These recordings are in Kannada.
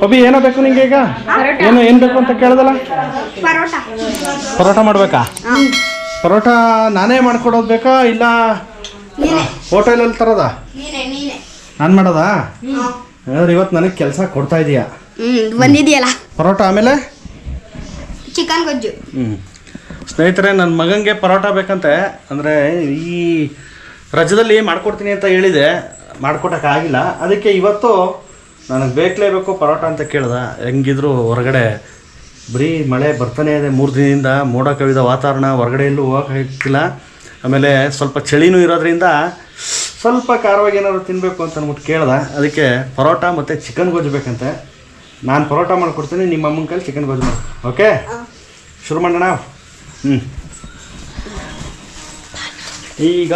ಪಬಿ ಏನೋ ಬೇಕು ನಿಂಗೆ ಈಗ? ಏನು ಏನು ಬೇಕು ಅಂತ ಕೇಳ್ದಲ್ಲ? ಪರೋಟ. ಮಾಡಬೇಕಾ? ಪರೋಟ ನಾನೇ ಮಾಡ್ಕೊಡೋದು ಬೇಕಾ ಇಲ್ಲ ಹೋಟೆಲಲ್ಲಿ ತರೋದ? ನಾನ್ ಮಾಡೋದಾ? ಹಾಗಾದ್ರೆ ಇವತ್ತು ನನಗೆ ಕೆಲಸ ಕೊಡ್ತಾ ಇದೀಯಾ? ಬಂದಿದೆಯಲ್ಲ ಪರೋಟ ಆಮೇಲೆ? ಚಿಕನ್ ಗೊಜ್ಜು. ಹ್ಞೂ ಸ್ನೇಹಿತರೆ ನನ್ನ ಮಗನಿಗೆ ಪರೋಟ ಬೇಕಂತೆ. ಅಂದರೆ ಈ ರಜದಲ್ಲಿ ಮಾಡ್ಕೊಡ್ತೀನಿ ಅಂತ ಹೇಳಿದೆ. ಮಾಡ್ಕೊಟ್ಟಕ್ಕಾಗಿಲ್ಲ ಅದಕ್ಕೆ ಇವತ್ತು ನನಗೆ ಬೇಕಲೇಬೇಕು ಪರೋಟ ಅಂತ ಕೇಳ್ದ. ಹೆಂಗಿದ್ರು ಹೊರಗಡೆ ಬರೀ ಮಳೆ ಬರ್ತಾನೆ ಇದೆ. ಮೂರು ದಿನದಿಂದ ಮೋಡ ಕವಿದ ವಾತಾವರಣ ಹೊರಗಡೆ ಎಲ್ಲೂ ಹೋಗೋಕ್ಕಾಗ್ತಿಲ್ಲ ಆಮೇಲೆ ಸ್ವಲ್ಪ ಚಳಿನೂ ಇರೋದ್ರಿಂದ ಸ್ವಲ್ಪ ಖಾರವಾಗಿ ಏನಾದ್ರು ತಿನ್ನಬೇಕು ಅಂತ ಅಂದ್ಬಿಟ್ಟು ಕೇಳ್ದೆ. ಅದಕ್ಕೆ ಪರೋಟ ಮತ್ತು ಚಿಕನ್ ಗೊಜ್ಜು ಬೇಕಂತೆ. ನಾನು ಪರೋಟ ಮಾಡಿಕೊಡ್ತೀನಿ ನಿಮ್ಮ ಅಮ್ಮನ ಕೈಲಿ ಚಿಕನ್ ಗೊಜ್ಜು ಮಾಡಿ. ಓಕೆ ಶುರು ಮಾಡೋಣ? ಹ್ಞೂ ಈಗ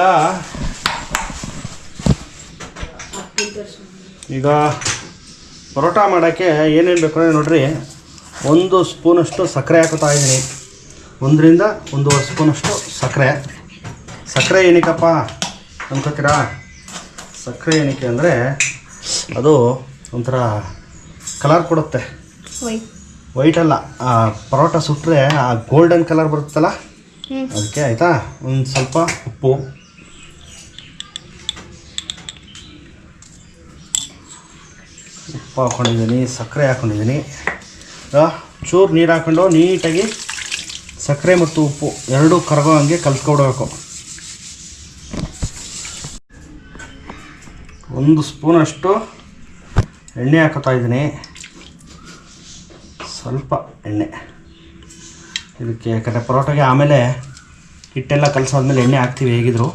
ಈಗ ಪರೋಟ ಮಾಡೋಕ್ಕೆ ಏನೇನು ಬೇಕು ಅಂದರೆ ನೋಡ್ರಿ ಒಂದು ಸ್ಪೂನಷ್ಟು ಸಕ್ಕರೆ ಹಾಕೋತಾ ಇದ್ದೀನಿ. ಒಂದರಿಂದ ಒಂದೂವರೆ ಸ್ಪೂನಷ್ಟು ಸಕ್ಕರೆ. ಸಕ್ಕರೆ ಏನಕ್ಕಪ್ಪ ಅಂದ್ಕೋತೀರಾ ಸಕ್ಕರೆ ಏನಕ್ಕೆ ಅಂದರೆ ಅದು ಒಂಥರ ಕಲರ್ ಕೊಡುತ್ತೆ. ವೈಟ್ ಅಲ್ಲ ಆ ಪರೋಟ ಸುಟ್ಟರೆ ಆ ಗೋಲ್ಡನ್ ಕಲರ್ ಬರುತ್ತಲ್ಲ? ಅದಕ್ಕೆ ಆಯಿತಾ? ಒಂದು ಸ್ವಲ್ಪ ಉಪ್ಪು. ಉಪ್ಪು ಹಾಕ್ಕೊಂಡಿದ್ದೀನಿ ಸಕ್ಕರೆ ಹಾಕ್ಕೊಂಡಿದ್ದೀನಿ ಚೂರು ನೀರು ಹಾಕ್ಕೊಂಡು ನೀಟಾಗಿ ಸಕ್ಕರೆ ಮತ್ತು ಉಪ್ಪು ಎರಡೂ ಕರಗೋ ಹಂಗೆ ಕಲ್ಸ್ಕೊಡ್ಬೇಕು. ಒಂದು ಸ್ಪೂನಷ್ಟು ಎಣ್ಣೆ ಹಾಕೋತಾ ಇದ್ದೀನಿ. ಸ್ವಲ್ಪ ಎಣ್ಣೆ. ಇದಕ್ಕೆ ಯಾಕಂದರೆ ಪರೋಟಗೆ ಆಮೇಲೆ ಹಿಟ್ಟೆಲ್ಲ ಕಲಸಾದ್ಮೇಲೆ ಎಣ್ಣೆ ಹಾಕ್ತೀವಿ ಹೇಗಿದ್ರು.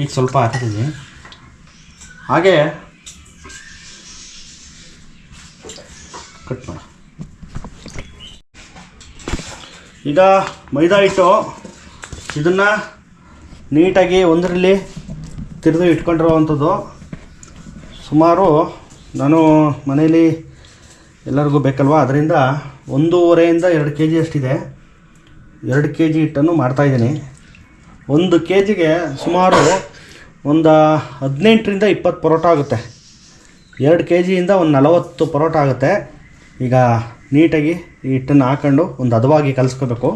ಈಗ ಸ್ವಲ್ಪ ಹಾಕ್ತಿದ್ದೀನಿ ಹಾಗೆ ಈಗ ಮೈದಾ ಹಿಟ್ಟು ಇದನ್ನು ನೀಟಾಗಿ ಒಂದರಲ್ಲಿ ತಿರಿದು ಇಟ್ಕೊಂಡಿರುವಂಥದ್ದು. ಸುಮಾರು ನಾನು ಮನೇಲಿ ಎಲ್ಲರಿಗೂ ಬೇಕಲ್ವ? ಅದರಿಂದ ಒಂದೂವರೆಯಿಂದ ಎರಡು ಕೆ ಜಿ ಅಷ್ಟಿದೆ. ಎರಡು ಕೆ ಜಿ ಹಿಟ್ಟನ್ನು ಮಾಡ್ತಾಯಿದ್ದೀನಿ ಒಂದು ಕೆ ಜಿಗೆ ಸುಮಾರು ಒಂದು ಹದಿನೆಂಟರಿಂದ ಇಪ್ಪತ್ತು ಪರೋಟ ಆಗುತ್ತೆ. ಎರಡು ಕೆ ಜಿಯಿಂದ ಒಂದು ನಲವತ್ತು ಪರೋಟ ಆಗುತ್ತೆ. ಈಗ ನೀಟಾಗಿ ಹಿಟ್ಟನ್ನು ಹಾಕೊಂಡು ಒಂದು ಹದವಾಗಿ ಕಲಿಸ್ಕೋಬೇಕು.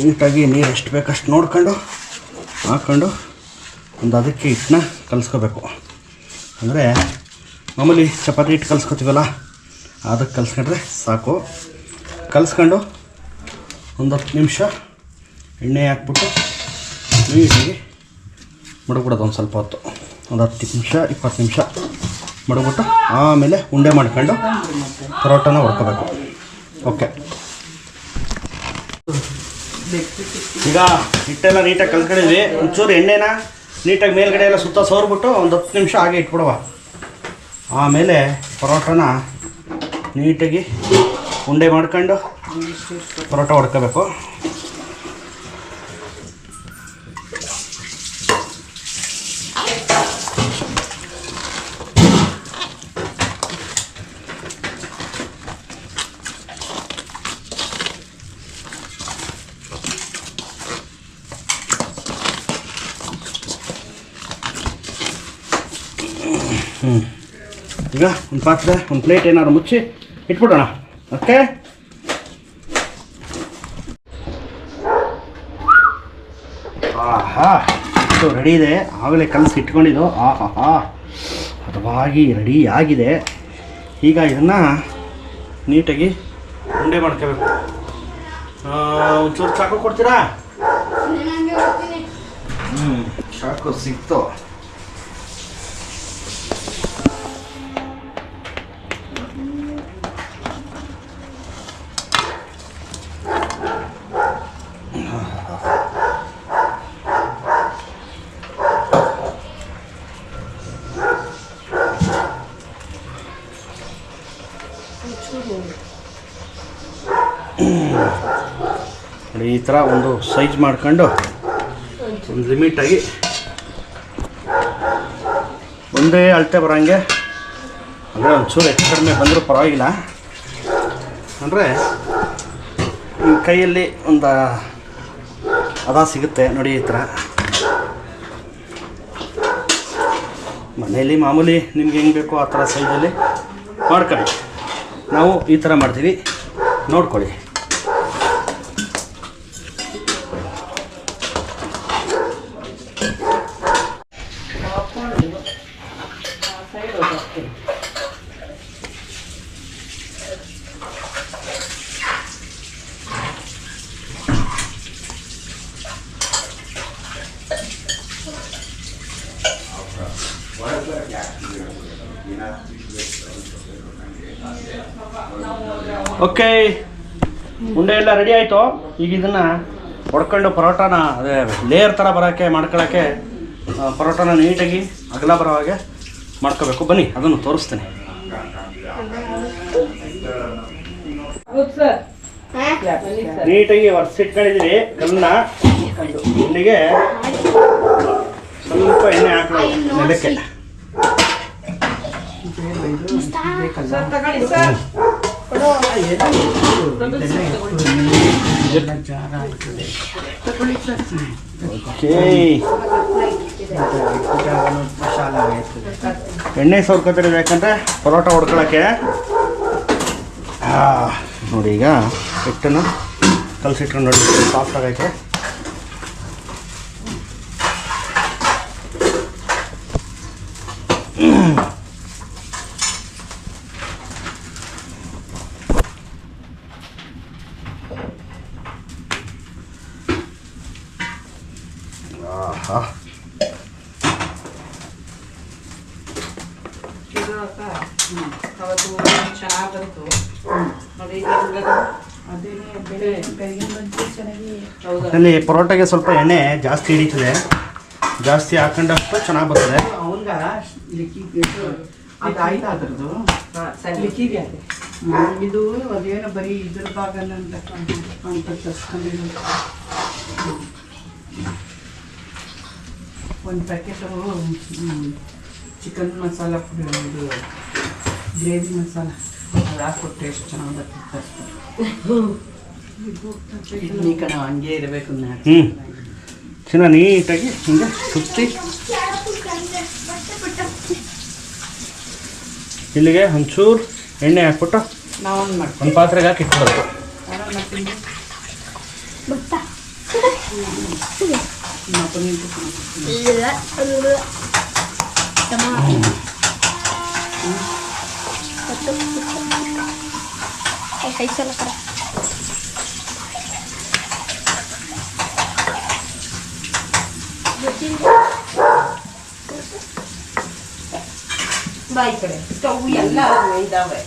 ನೀಟಾಗಿ ನೀರು ಎಷ್ಟು ಬೇಕಷ್ಟು ನೋಡ್ಕೊಂಡು ಹಾಕ್ಕೊಂಡು ಒಂದು ಅದಕ್ಕೆ ಹಿಟ್ಟನ್ನ ಕಲಿಸ್ಕೋಬೇಕು. ಅಂದರೆ ಮಾಮೂಲಿ ಚಪಾತಿ ಹಿಟ್ಟು ಕಲಿಸ್ಕೊತೀವಲ್ಲ? ಅದಕ್ಕೆ ಕಲಿಸ್ಕೊಂಡ್ರೆ ಸಾಕು. ಕಲಿಸ್ಕೊಂಡು ಒಂದು ಹತ್ತು ನಿಮಿಷ ಎಣ್ಣೆ ಹಾಕ್ಬಿಟ್ಟು ನೀಟಾಗಿ ಮಡಗ್ಬಿಡೋದು ಒಂದು ಸ್ವಲ್ಪ ಹೊತ್ತು. ಒಂದು ಹತ್ತು ನಿಮಿಷ, ಇಪ್ಪತ್ತು ನಿಮಿಷ ಮಡಗ್ಬಿಟ್ಟು ಆಮೇಲೆ ಉಂಡೆ ಮಾಡ್ಕೊಂಡು ಪರೋಟನ ಹೊಡ್ಕೋಬೇಕು ಓಕೆ. ಈಗ ಹಿಟ್ಟೆಲ್ಲ ನೀಟಾಗಿ ಕಲ್ತ್ಕೊಂಡಿದ್ವಿ ಒಂಚೂರು ಎಣ್ಣೆನ ನೀಟಾಗಿ ಮೇಲ್ಗಡೆ ಎಲ್ಲ ಸುತ್ತ ಸೋರ್ಬಿಟ್ಟು ಒಂದು ಹತ್ತು ನಿಮಿಷ ಹಾಗೆ ಇಟ್ಬಿಡುವ. ಆಮೇಲೆ ಪರೋಟನ ನೀಟಾಗಿ ಉಂಡೆ ಮಾಡ್ಕೊಂಡು ಪರೋಟ ಹೊಡ್ಕೋಬೇಕು ಈಗ ಒಂದು ಪಾತ್ರೆ ಒಂದು ಪ್ಲೇಟ್ ಏನಾದ್ರು ಮುಚ್ಚಿ ಇಟ್ಬಿಡೋಣ. ಓಕೆ ಆಹಾ ಇದು ರೆಡಿ ಇದೆ. ಆಗಲೇ ಕಲಸಿ ಇಟ್ಕೊಂಡಿದ್ದು. ಆಹಾ ಹಾ ಹದವಾಗಿ ರೆಡಿ ಆಗಿದೆ. ಈಗ ಇದನ್ನು ನೀಟಾಗಿ ಉಂಡೆ ಮಾಡ್ಕೋಬೇಕು. ಒಂಚೂರು ಚಾಕು ಕೊಡ್ತೀರಾ? ಹ್ಞೂ ಚಾಕು ಸಿಕ್ತು. ಈ ಥರ ಒಂದು ಸೈಜ್ ಮಾಡ್ಕೊಂಡು ಒಂದು ಲಿಮಿಟಾಗಿ ಒಂದೇ ಅಳತೆ ಬರೋಂಗೆ ಅಂದರೆ ಒಂಚೂರು ಹೆಚ್ಚು ಕಡಿಮೆ ಬಂದರೂ ಪರವಾಗಿಲ್ಲ. ಅಂದರೆ ಕೈಯಲ್ಲಿ ಒಂದು ಅದ ಸಿಗುತ್ತೆ ನೋಡಿ ಈ ಥರ ಮನೆಯಲ್ಲಿ ಮಾಮೂಲಿ ನಿಮ್ಗೆ ಹೆಂಗೆ ಬೇಕೋ ಆ ಥರ ಸೈಜಲ್ಲಿ ಮಾಡ್ಕೊಳ್ಳಿ. ನಾವು ಈ ಥರ ಮಾಡ್ತೀವಿ. ನೋಡ್ಕೊಳ್ಳಿ. ಓಕೆ ಉಂಡೆ ಎಲ್ಲ ರೆಡಿ ಆಯಿತು. ಈಗ ಇದನ್ನ ಹೊಡ್ಕೊಂಡು ಪರೋಟಾನ ಅದೇ ಲೇಯರ್ ಥರ ಬರೋಕ್ಕೆ ಮಾಡ್ಕೊಳ್ಳೋಕ್ಕೆ ಪರೋಟಾನ ನೀಟಾಗಿ ಅಗಲ ಬರೋ ಹಾಗೆ ಮಾಡ್ಕೋಬೇಕು. ಬನ್ನಿ ಅದನ್ನು ತೋರಿಸ್ತೀನಿ. ನೀಟಾಗಿ ಒರೆಸಿಟ್ಕೊಂಡಿದ್ದೀನಿ ಕಲ್ಲನ್ನ ಇಲ್ಲಿಗೆ ಸ್ವಲ್ಪ ಎಣ್ಣೆ ಸೌಕರ್ಯ ನೆಲಕ್ಕೆ ಎಣ್ಣೆ ಸೌರ್ಕೊತಾರೆ ಯಾಕಂದ್ರೆ ಪರೋಟ ಹೊಡ್ಕೊಳಕ್ಕೆ. ಆ, ನೋಡಿ ಈಗ ಹಿಟ್ಟನ್ನು ಕಲಸಿಟ್ಕೊಂಡು ನೋಡಿ ಸಾಫ್ಟ್ ಆಗೈತೆ ಆಹಾ ಇದು ಅಕ್ಕ ಅವತ್ತು ಚೆನ್ನಾಗಿ ಬಂತು ನೋಡಿ ಈಗ ಹೆಂಗದ? ಹೌದಾ ಅಲ್ಲಿ ಪರೋಟಗೆ ಸ್ವಲ್ಪ ಎಣ್ಣೆ ಜಾಸ್ತಿ ಹಿಡಿತದೆ. ಜಾಸ್ತಿ ಹಾಕೊಂಡಷ್ಟು ಚೆನ್ನಾಗಿ ಬರ್ತದೆ. ಅವಂಗ ಲಿಕ್ಕಿಗೆ ಅದಾಯ್ತು ಅದ್ರದ್ದು? ಲಿಕ್ಕಿಗೆ ಇದು ಅದೇನೋ ಬರೀ ಇದ್ರ ಭಾಗನ ಅಂತ ಅಂತ ತರ್ಸ್ಕೊಂಡಿದ್ದು ಒಂದು ಪ್ಯಾಕೆಟು ಚಿಕನ್ ಮಸಾಲ ಪುಡಿ ಇದು ಗ್ರೇವಿ ಮಸಾಲ. ಅದು ಹಾಕ್ಬಿಟ್ಟು ಎಷ್ಟು ಚೆನ್ನಾಗಿ ಬರ್ತದೆ ಕಣ ಹಂಗೆ ಇರಬೇಕು ಹ್ಞೂ ಚೆನ್ನಾಗಿ ನೀಟಾಗಿ ಹಿಂಗೆ ಸುತ್ತಿ ಇಲ್ಲಿಗೆ ಒಂಚೂರು ಎಣ್ಣೆ ಹಾಕ್ಬಿಟ್ಟು ಒಂದು ಪಾತ್ರೆಗೆ ಹಾಕಿ ಇಟ್ಬಿಡೋದು ಕೈ ಸಲ ಕಡೆ. ಸ್ಟವ್ ಎಲ್ಲ ಇದಾವೆ.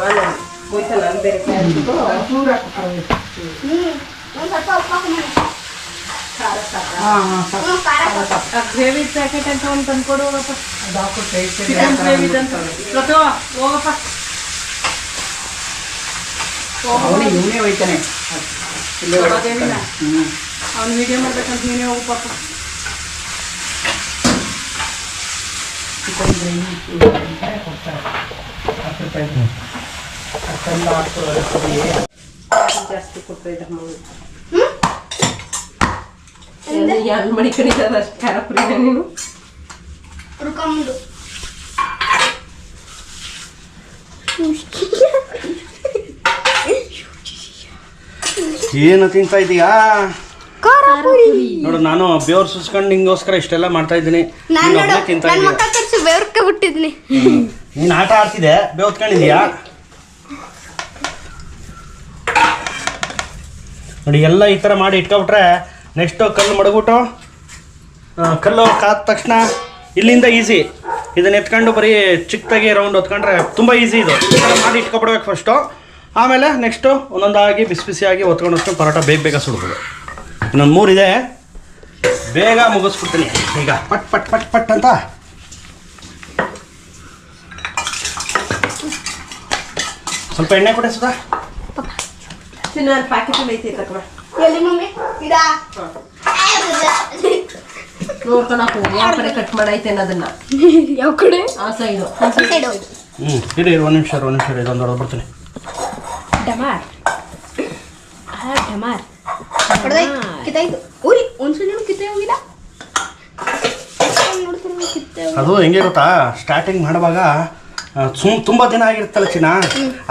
ಆಮೇಲೆ ಹೋಯ್ತಲ್ಲ ಅಲ್ಲಿ ಬೇರೆ ಕಾಯ್ದು. ಹಾಂ ಹಾಂ ಸಾಕು ಆ ಗ್ರೇವಿ ಪ್ಯಾಕೆಟ್ ಅಂತ ಒಂದು ತಂದ್ಕೊಡು ಹೋಗಪ್ಪ. ಗ್ರೇವಿ ಹೋಗಪ್ಪ. ಅವನೇ ಇವನೇ ಹೋಯ್ತಾನೆ ಅವ್ನು ವಿಡಿಯೋ ಮಾಡ್ಬೇಕಂತ ನೀನೇ ಹೋಗು ಚಿಕನ್ ಗ್ರೇವಿ ಕೊಡ್ತಾರೆ ಹತ್ತು ರೂಪಾಯಿ ಹತ್ತಲ್ಲ ಹತ್ತು ಪುಡಿ. ಜಾಸ್ತಿ ಕೊಡ್ತಾ ಇದ್ದ ಮಗು ಯಾರು ಮಡಿ ಕಡಿತದ ಅಷ್ಟು ಖಾರ ಪುರಿನ ನೀನು ಹುಡ್ಕೊಂಬಂದು ಏನು ತಿಂತಾ ಇದೀಯಾ ನೋಡು ನಾನು ಬೇವ್ರ ಸುಸ್ಕೊಂಡು ನಿಂಗೋಸ್ಕರ ಇಷ್ಟೆಲ್ಲ ಮಾಡ್ತಾ ಇದ್ದೀನಿ. ತಿಂತಾ ಇದೀಯ? ಬೆವರ್ಕೆ ಬಿಟ್ಟಿದ್ನಿ. ನೀನು ಆಟ ಆಡ್ತಿದ್ದೆ ಬೇವ್ತ್ಕೊಂಡಿದ್ಯಾ ನೋಡಿ, ಎಲ್ಲ ಈ ಥರ ಮಾಡಿ ಇಟ್ಕೊಬಿಟ್ರೆ ನೆಕ್ಸ್ಟು ಕಲ್ಲು ಮಡಗ್ಬಿಟ್ಟು ಕಲ್ಲು ಕಾದ ತಕ್ಷಣ ಇಲ್ಲಿಂದ ಈಸಿ ಇದನ್ನ ಎತ್ಕೊಂಡು ಬರೀ ಚಿಕ್ಕದಾಗಿ ರೌಂಡ್ ಹೊತ್ಕೊಂಡ್ರೆ ತುಂಬ ಈಸಿ ಇದು. ಈ ಥರ ಮಾಡಿ ಇಟ್ಕೊಬಿಡ್ಬೇಕು ಫಸ್ಟು ಆಮೇಲೆ ನೆಕ್ಸ್ಟು ಒಂದೊಂದಾಗಿ ಬಿಸಿ ಬಿಸಿಯಾಗಿ ಹೊತ್ಕೊಂಡು ಹೊತ್ಕೊಂಡು ಪರೋಟ ಬೇಗ ಬೇಗ ಸುಡ್ಬೋದು. ಇನ್ನೊಂದು ಮೂರಿದೆ ಬೇಗ ಮುಗಿಸ್ಬಿಡ್ತೀನಿ. ಈಗ ಪಟ್ ಪಟ್ ಪಟ್ ಪಟ್ ಅಂತ. ಸ್ವಲ್ಪ ಎಣ್ಣೆ ಕೊಡೆ ಸುಧಾ. ಪ್ಯಾಕೆಟ್ ಐತಿ ತಕ್ಕ ಎಲ್ಲಿ ಮಮ್ಮಿ? ಇದಾ ನೋಡ್ಕೊಳಕ್ ಹೋಗಿ ಯಾವ ಕಡೆ ಕಟ್ ಮಾಡೈತೆ ಅನ್ನೋದನ್ನ. ಯಾವ ಕಡೆ? ಆ ಸೈಡು ಸೈಡ್ ಹ್ಞೂ ಇರಿ ಒಂದು ನಿಮಿಷ ಒಂದು ನಿಮಿಷ ಇರಿ ಇದೊಂದು ಹೊಡೆದು ಬರ್ತೀನಿ. ಡಮಾರ್. ಆ ಡಮಾರ್. ಹೊಡೆದಾಯ್ತು ಕಿತ್ತಾಯ್ತು. ಊರಿ ಒಂದ್ಸಲ ಕಿತ್ತೇ ಹೋಗಿಲ್ಲ. ನೋಡ್ತಾರೆ ಕಿತ್ತೇ ಹೋಗಿಲ್ಲ. ಅದು ಹೆಂಗೆ ಗೊತ್ತಾ? ಸ್ಟಾರ್ಟಿಂಗ್ ಮಾಡುವಾಗ ಸುಮ್ ತುಂಬ ದಿನ ಆಗಿರುತ್ತಲ್ಲ ಚಿನ್ನ?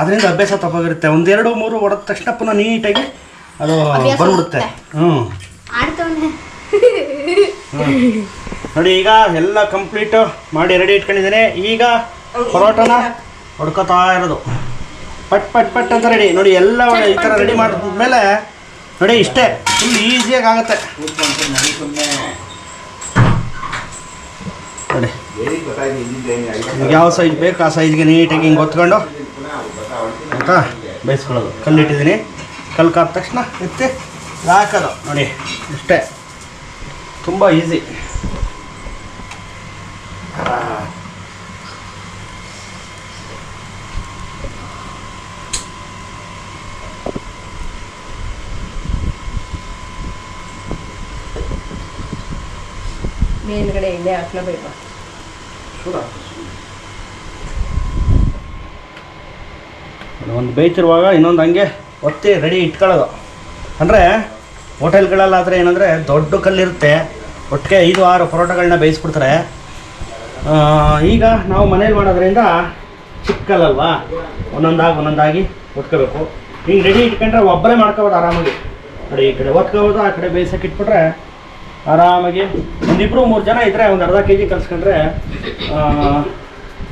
ಅದರಿಂದ ಅಭ್ಯಾಸ ತಪ್ಪಾಗಿರುತ್ತೆ. ಒಂದೆರಡು ಮೂರು ಹೊಡೆದ ತಕ್ಷಣ ಪುನಃ ನೀಟಾಗಿ ಅದು ಬಂದ್ಬಿಡುತ್ತೆ. ಹ್ಞೂ ನೋಡಿ ಈಗ ಎಲ್ಲ ಕಂಪ್ಲೀಟ್ ಮಾಡಿ ರೆಡಿ ಇಟ್ಕೊಂಡಿದ್ದೇನೆ. ಈಗ ಪರೋಟನ ಹೊಡ್ಕೋತಾ ಇರೋದು. ಪಟ್ ಪಟ್ ಪಟ್ ಅಂತ ರೆಡಿ ನೋಡಿ ಎಲ್ಲ ಈ ಥರ ರೆಡಿ ಮಾಡಿದ್ಮೇಲೆ ನೋಡಿ ಇಷ್ಟೇ. ಫುಲ್ ಈಸಿಯಾಗಿ ಆಗುತ್ತೆ. ನೋಡಿ. ಯಾವ ಸೈಜ್ ಬೇಕು, ಆ ಸೈಜ್ಗೆ ನೀಟಾಗಿ ಹಿಂಗೆ ಹೊತ್ಕೊಂಡು, ಆಯಿತಾ? ಬೇಯಿಸ್ಕೊಳ್ಳೋದು. ಕಲ್ಲಿಟ್ಟಿದ್ದೀನಿ. ಕಲ್ಲು ಕಾದ ತಕ್ಷಣ ಎತ್ತಿ ಹಾಕೋದು. ನೋಡಿ, ಇಷ್ಟೇ. ತುಂಬ ಈಸಿ ಮೇಲ್ಗಡೆ ಎಣ್ಣೆ ಹಾಕ್ಲೇಬೇಕು ಒಂದು ಬೇಯ್ತಿರುವಾಗ ಇನ್ನೊಂದು ಹಂಗೆ ಒತ್ತಿ ರೆಡಿ ಇಟ್ಕೊಳ್ಳೋದು. ಅಂದರೆ ಹೋಟೆಲ್ಗಳಲ್ಲಾದರೆ ಏನಂದರೆ ದೊಡ್ಡ ಕಲ್ಲಿರುತ್ತೆ. ಒಟ್ಟಿಗೆ ಐದು, ಆರು ಪರೋಟಗಳನ್ನ ಬೇಯಿಸ್ಬಿಡ್ತಾರೆ. ಈಗ ನಾವು ಮನೇಲಿ ಮಾಡೋದ್ರಿಂದ ಚಿಕ್ಕ ಕಲ್ಲಲ್ವಾ? ಒಂದೊಂದಾಗಿ ಒಂದೊಂದಾಗಿ ಒತ್ಕೋಬೇಕು. ಹಿಂಗೆ ರೆಡಿ ಇಟ್ಕೊಂಡ್ರೆ ಒಬ್ಬರೇ ಮಾಡ್ಕೋಬೋದು ಆರಾಮಾಗಿ. ನೋಡಿ, ಈ ಕಡೆ ಒತ್ಕೋಬೋದು, ಆ ಕಡೆ ಬೇಯಿಸೋಕೆ ಇಟ್ಬಿಟ್ರೆ ಆರಾಮಾಗಿ. ಒಂದಿಬ್ಬರು ಮೂರು ಜನ ಇದ್ದರೆ ಒಂದು ಅರ್ಧ ಕೆ ಜಿ ಕಲ್ಸ್ಕೊಂಡ್ರೆ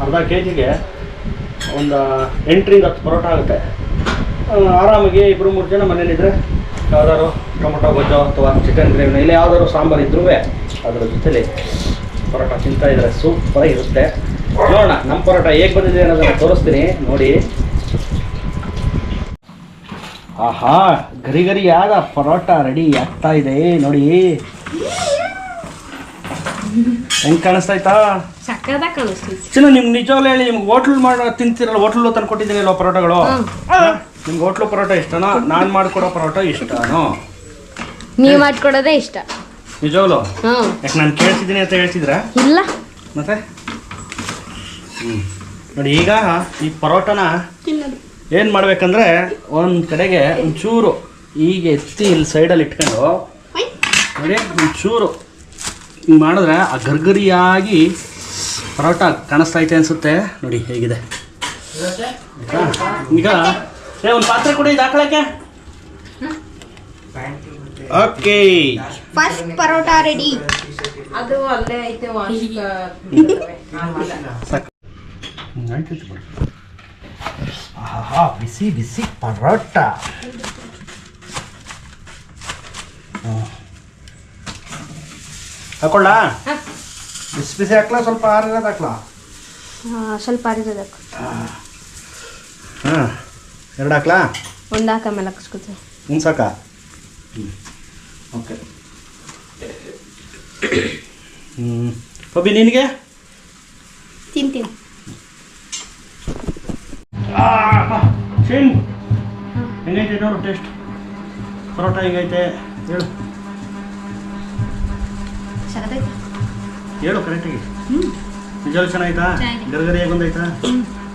ಅರ್ಧ ಕೆ ಜಿಗೆ ಒಂದು ಎಂಟರಿಂದ ಹತ್ತು ಪರೋಟ ಆಗುತ್ತೆ. ಆರಾಮಾಗಿ ಇಬ್ಬರು ಮೂರು ಜನ ಮನೇಲಿದ್ದರೆ ಯಾವ್ದಾದ್ರು ಟೊಮೊಟೊ, ಗೊಜ್ಜೋ ಅಥವಾ ಚಿಕನ್ ಗ್ರೇವಿನ ಇಲ್ಲ ಯಾವ್ದಾದ್ರು ಸಾಂಬಾರು ಇದ್ರೂ ಅದರ ಜೊತೆಲಿ ಪರೋಟ ತಿಂತಾ ಇದ್ರೆ ಸೂಪರಾಗಿ ಇರುತ್ತೆ ನೋಡೋಣ ನಮ್ಮ ಪರೋಟ ಹೇಗೆ ಬಂದಿದೆ ಅನ್ನೋದನ್ನು ತೋರಿಸ್ತೀನಿ. ನೋಡಿ. ಆಹಾ, ಗರಿ ಗರಿಯಾದ ಪರೋಟ ರೆಡಿ ಆಗ್ತಾ ಇದೆ. ನೋಡಿ. ಹೆಂಗ್ ಕಾಣಿಸ್ತಾಯ್ತಾ ಸಕ್ಕದಾಗ ಕಾಣಿಸ್ತೀವಿ ಚಿನ್ನ ನಿಮ್ಗೆ ನಿಜವಾಗ್ಲೂ ಹೇಳಿ ನಿಮ್ಗೆ ಹೋಟ್ಲ್ ಮಾಡೋ ತಿಂತಿರಲ್ಲ ಹೋಟ್ಲು ತಂದು ಕೊಟ್ಟಿದ್ದೀನಲ್ವ ಪರೋಟಗಳು? ನಿಮ್ಗೆ ಹೋಟ್ಲು ಪರೋಟ ಇಷ್ಟನಾ? ನಾನು ಮಾಡಿಕೊಡೋ ಪರೋಟ ಇಷ್ಟನೋ? ನೀವು ಮಾಡ್ಕೊಡೋದೇ ಇಷ್ಟ. ನಿಜವಾಗ್ಲು? ಯಾಕೆ ನಾನು ಕೇಳ್ತಿದ್ದೀನಿ ಅಂತ ಹೇಳ್ತಿದ್ರ? ಇಲ್ಲ. ಮತ್ತೆ? ನೋಡಿ ಈಗ ಈ ಪರೋಟನ ಏನು ಮಾಡ್ಬೇಕಂದ್ರೆ ಒಂದು ಕಡೆಗೆ ಒಂಚೂರು ಈಗ ಎತ್ತಿ ಇಲ್ಲಿ ಸೈಡಲ್ಲಿ ಇಟ್ಕೊಂಡು ನೋಡಿ ಒಂಚೂರು ಹಿಂಗೆ ಮಾಡಿದ್ರೆ ಆ ಗರ್ಗರಿಯಾಗಿ ಪರೋಟ ಕಾಣಿಸ್ತಾ ಐತೆ ಅನಿಸುತ್ತೆ. ನೋಡಿ ಹೇಗಿದೆ? ಈಗ ಏ ಒಂದು ಪಾತ್ರೆ ಕೊಡಿ ಇದು ಹಾಕೊಳಕ್ಕೆ ಓಕೆ. ಫಸ್ಟ್ ಪರೋಟ ರೆಡಿ ಅದು ಅಲ್ಲೇ ಐತೆ ಆಹಾ ಬಿಸಿ ಬಿಸಿ ಪರೋಟ. ಹ್ಮ್. ಹಾಕೊಳ್ಳ? ಬಿಸಿ ಬಿಸಿ ಹಾಕ್ಲಾ? ಸ್ವಲ್ಪ ಆರಿರೋದು ಹಾಕ್ಲಾ? ಸ್ವಲ್ಪ ಅರಿದಬೇಕು ಹಾಂ. ಎರಡು ಹಾಕ್ಲಾ? ಒಂದು ಹಾಕ ಮೇಲೆ ಹಾಕಿಸ್ಕೊತೀವಿ ಒಂದು ಸಾಕ ಓಕೆ. ಹ್ಞೂ ಪಬ್ಬಿ ನಿನಗೆ? ತಿಂತೀನಿ. ಸೇಮ್ ಹೆಂಗೈತೆ ನೋಡು ಟೇಸ್ಟ್ ಪರೋಟ ಹೆಂಗೈತೆ? ಹೇಳು. ಹೇಳು ಕರೆಕ್ಟಾಗಿ ನಿಜವಾಗ್ಲೂ ಚೆನ್ನಾಗಿತ್ತಾ? ಚೆನ್ನಾಗಿದೆ. ಗರ್ಗರಿಯಾಗಿ ಬಂದೈತಾ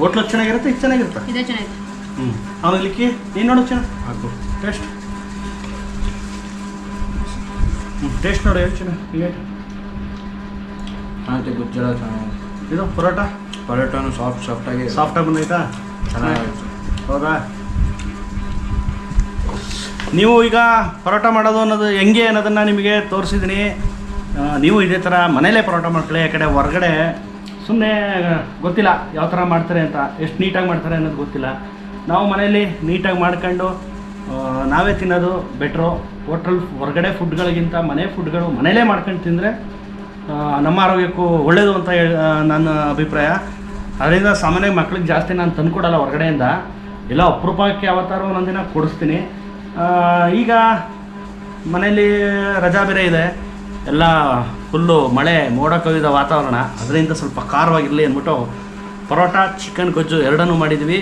ಹೋಟ್ಲಲ್ಲಿ ಚೆನ್ನಾಗಿರುತ್ತೆ ಇದು ಚೆನ್ನಾಗಿರುತ್ತಾ? ಇದೇ ಚೆನ್ನಾಗಿದೆ. ಹ್ಞೂ ಅವನಿಗೆ ಲಿಕ್ಕಿ ನೀನು ನೋಡು ಚೆನ್ನಾಗಿ. ಹಾಕು. ಟೇಸ್ಟ್ ಹ್ಞೂ ಟೇಸ್ಟ್ ನೋಡು ಹೇಳು ಚೆನ್ನಾಗಿ. ಆಯ್ತು ಚೆನ್ನಾಗಿದೆ ಗುಜ್ಜಲ ಚೆನ್ನಾಗಿದೆ. ಇದು ಪರೋಟ? ಪರೋಟಾನು ಸಾಫ್ಟ್ ಸಾಫ್ಟ್ ಆಗಿ ಸಾಫ್ಟಾಗಿ ಬಂದೈತಾ ಚೆನ್ನಾಗಿರುತ್ತೆ ಹೌದಾ? ನೀವು ಈಗ ಪರೋಟ ಮಾಡೋದು ಅನ್ನೋದು ಹೆಂಗೆ ಅನ್ನೋದನ್ನು ನಿಮಗೆ ತೋರಿಸಿದ್ದೀನಿ. ನೀವು ಇದೇ ಥರ ಮನೇಲೇ ಪರೋಟ ಮಾಡ್ಕೊಳ್ಳಿ ಯಾಕಡೆ ಹೊರಗಡೆ ಸುಮ್ಮನೆ ಗೊತ್ತಿಲ್ಲ ಯಾವ ಥರ ಮಾಡ್ತಾರೆ ಅಂತ, ಎಷ್ಟು ನೀಟಾಗಿ ಮಾಡ್ತಾರೆ ಅನ್ನೋದು ಗೊತ್ತಿಲ್ಲ. ನಾವು ಮನೇಲಿ ನೀಟಾಗಿ ಮಾಡ್ಕೊಂಡು ನಾವೇ ತಿನ್ನೋದು ಬೆಟ್ರು. ಹೋಟೆಲ್ ಹೊರಗಡೆ ಫುಡ್ಗಳಿಗಿಂತ ಮನೆ ಫುಡ್ಗಳು ಮನೇಲೇ ಮಾಡ್ಕೊಂಡು ತಿಂದರೆ ನಮ್ಮ ಆರೋಗ್ಯಕ್ಕೂ ಒಳ್ಳೆಯದು ಅಂತ ನನ್ನ ಅಭಿಪ್ರಾಯ. ಅದರಿಂದ ಸಾಮಾನ್ಯವಾಗಿ ಮಕ್ಳಿಗೆ ಜಾಸ್ತಿ ನಾನು ತಂದುಕೊಡಲ್ಲ ಹೊರಗಡೆಯಿಂದ. ಎಲ್ಲ ಅಪರೂಪಕ್ಕೆ ಯಾವತ್ತಾರು ಒಂದೊಂದಿನ ಕೊಡಿಸ್ತೀನಿ. ಈಗ ಮನೇಲಿ ರಜಾ ಬೇರೆ ಇದೆ. ಎಲ್ಲ ಫುಲ್ಲು ಮಳೆ, ಮೋಡ ಕವಿದ ವಾತಾವರಣ. ಅದರಿಂದ ಸ್ವಲ್ಪ ಖಾರವಾಗಿರಲಿ ಅಂದ್ಬಿಟ್ಟು ಪರೋಟ ಚಿಕನ್ ಗೊಜ್ಜು ಎರಡನ್ನೂ ಮಾಡಿದ್ವಿ.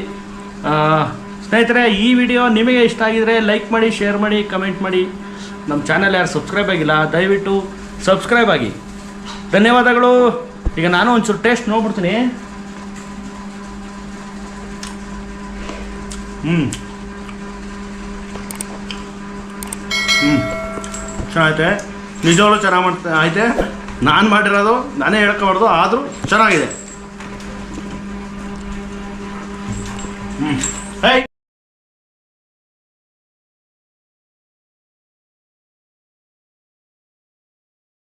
ಸ್ನೇಹಿತರೆ, ಈ ವಿಡಿಯೋ ನಿಮಗೆ ಇಷ್ಟ ಆಗಿದರೆ ಲೈಕ್ ಮಾಡಿ ಶೇರ್ ಮಾಡಿ ಕಮೆಂಟ್ ಮಾಡಿ. ನಮ್ಮ ಚಾನಲ್ ಯಾರು ಸಬ್ಸ್ಕ್ರೈಬ್ ಆಗಿಲ್ಲ, ದಯವಿಟ್ಟು ಸಬ್ಸ್ಕ್ರೈಬ್ ಆಗಿ. ಧನ್ಯವಾದಗಳು. ಈಗ ನಾನು ಒಂಚೂರು ಟೇಸ್ಟ್ ನೋಡ್ಬಿಡ್ತೀನಿ. ಹ್ಞೂ ಹ್ಞೂ ಚೆನ್ನಾಗೈತೆ. ನಿಜವಾಗ್ಲೂ ಚೆನ್ನಾಗಿ ಮಾಡ್ತಾ ಐತೆ ನಾನು ಮಾಡಿರೋದು ನಾನೇ ಹೇಳ್ಕೊಬಾರ್ದು ಆದರೂ ಚೆನ್ನಾಗಿದೆ. ಹ್ಞೂ